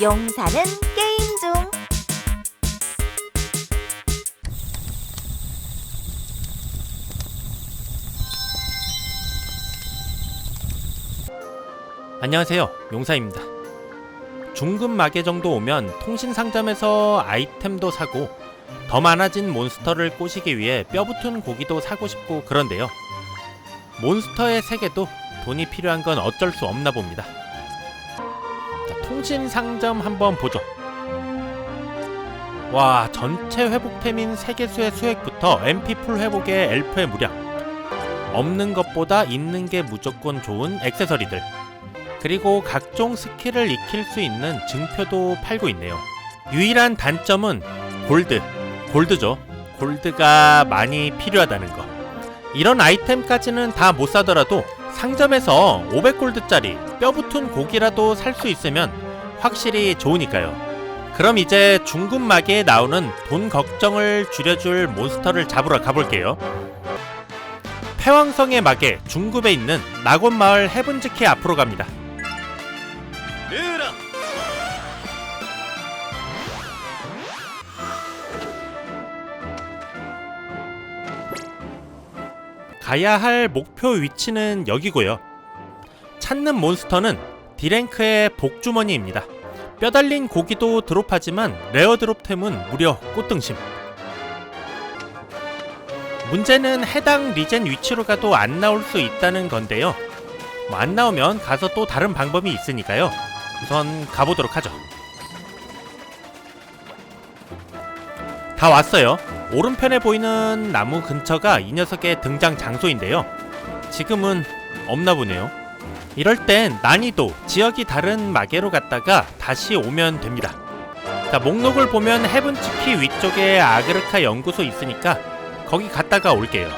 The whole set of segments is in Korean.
용사는 게임 중. 안녕하세요. 용사입니다. 중급 마계 정도 오면 통신 상점에서 아이템도 사고 더 많아진 몬스터를 꼬시기 위해 뼈붙은 고기도 사고 싶고 그런데요. 몬스터의 세계도 돈이 필요한 건 어쩔 수 없나 봅니다. 자, 통신 상점 한번 보죠. 와, 전체 회복템인 세계수의 수액부터 MP 풀 회복의 엘프의 무량. 없는 것보다 있는 게 무조건 좋은 액세서리들. 그리고 각종 스킬을 익힐 수 있는 증표도 팔고 있네요. 유일한 단점은 골드. 골드죠. 골드가 많이 필요하다는 거. 이런 아이템까지는 다 못 사더라도 상점에서 500골드짜리 뼈 붙은 고기라도 살 수 있으면 확실히 좋으니까요. 그럼 이제 중급 마계에 나오는 돈 걱정을 줄여줄 몬스터를 잡으러 가볼게요. 패왕성의 마계 중급에 있는 낙원마을 헤븐즈키 앞으로 갑니다. 가야 할 목표 위치는 여기고요. 찾는 몬스터는 D랭크의 복주머니입니다. 뼈 달린 고기도 드롭하지만 레어 드롭템은 무려 꽃등심. 문제는 해당 리젠 위치로 가도 안 나올 수 있다는 건데요. 뭐 안 나오면 가서 또 다른 방법이 있으니까요. 우선 가보도록 하죠. 다 왔어요. 오른편에 보이는 나무 근처가 이 녀석의 등장 장소인데요. 지금은 없나 보네요. 이럴 땐 난이도, 지역이 다른 마계로 갔다가 다시 오면 됩니다. 자, 목록을 보면 헤븐치키 위쪽에 아그르카 연구소 있으니까 거기 갔다가 올게요.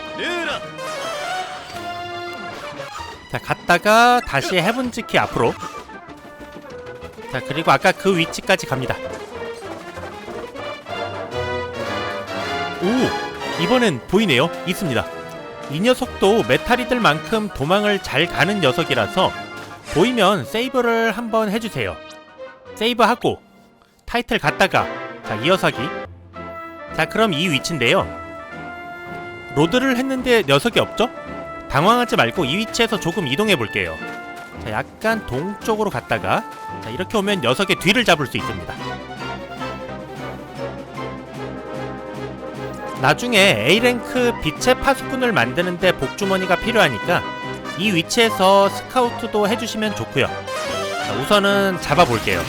자, 갔다가 다시 헤븐치키 앞으로. 자, 그리고 아까 그 위치까지 갑니다. 오! 이번엔 보이네요. 있습니다. 이 녀석도 메탈이들만큼 도망을 잘 가는 녀석이라서 보이면 세이브를 한번 해주세요. 세이브하고 타이틀 갔다가 자 이어서기 자 그럼 이 위치인데요. 로드를 했는데 녀석이 없죠? 당황하지 말고 이 위치에서 조금 이동해 볼게요. 자 약간 동쪽으로 갔다가 자 이렇게 오면 녀석의 뒤를 잡을 수 있습니다. 나중에 A랭크 빛의 파수꾼을 만드는데 복주머니가 필요하니까 이 위치에서 스카우트도 해주시면 좋고요. 자, 우선은 잡아볼게요.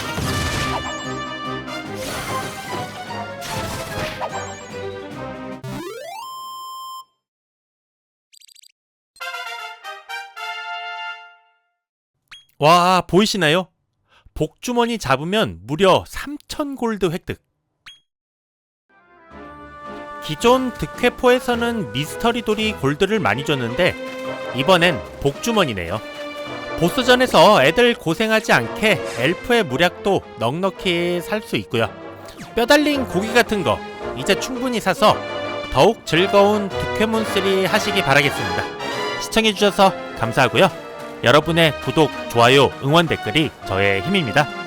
와 보이시나요? 복주머니 잡으면 무려 3,000 골드 획득. 기존 득회포에서는 미스터리 돌이 골드를 많이 줬는데 이번엔 복주머니네요. 보스전에서 애들 고생하지 않게 엘프의 무략도 넉넉히 살 수 있고요. 뼈 달린 고기 같은 거 이제 충분히 사서 더욱 즐거운 득회몬3 하시기 바라겠습니다. 시청해주셔서 감사하고요. 여러분의 구독, 좋아요, 응원 댓글이 저의 힘입니다.